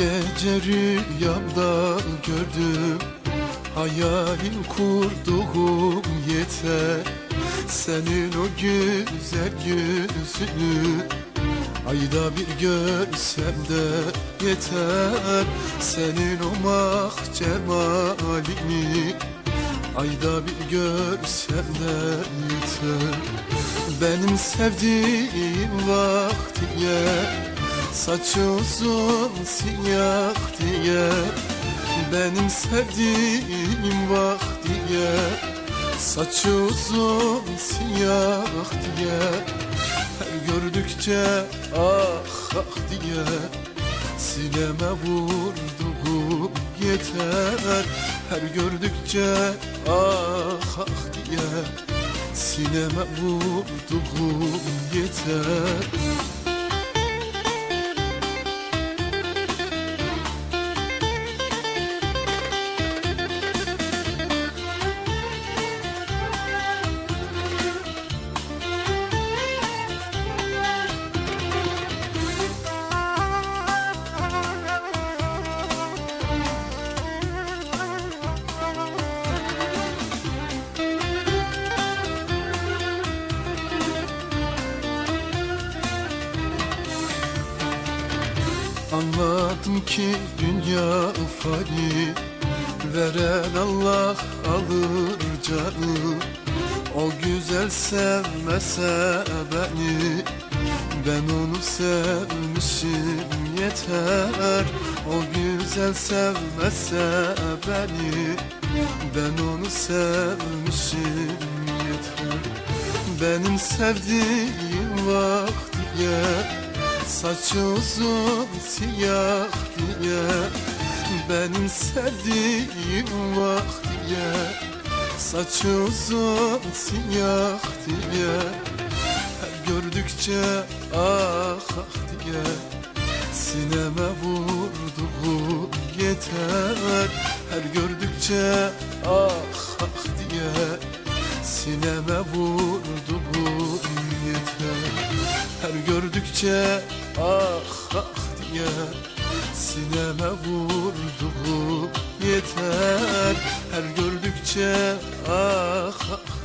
gece rüyamda gördüm. Hayalim kurduğum yeter. Senin o güzel yüzünü Ayda bir görsem de yeter. Senin o mah cemalini Ayda bir görsem de yeter. Benim sevdiğim vaktiye Saçı uzun siyah diye. Benim sevdiğim vaktiye Saçı uzun siyah diye. Her gördükçe ah ah diye. Sineme vurduğum yeter. Her gördükçe ah ah diye. Sineme vurduğum yeter Anladım ki dünya fani Veren Allah alır canı. O güzel sevmese beni Ben onu sevmişim yeter. O güzel sevmese beni Ben onu sevmişim yeter. Benim sevdiğim vaktiye Saçı uzun siyah diye Benim sevdiğim vaktiye Saçı uzun siyah diye Her gördükçe ah ah diye Sineme vurduğum yeter. Her gördükçe ah ah diye Sineme Gördükçe ah ah diye Sineme vurduğum yeter. Her gördükçe ah ah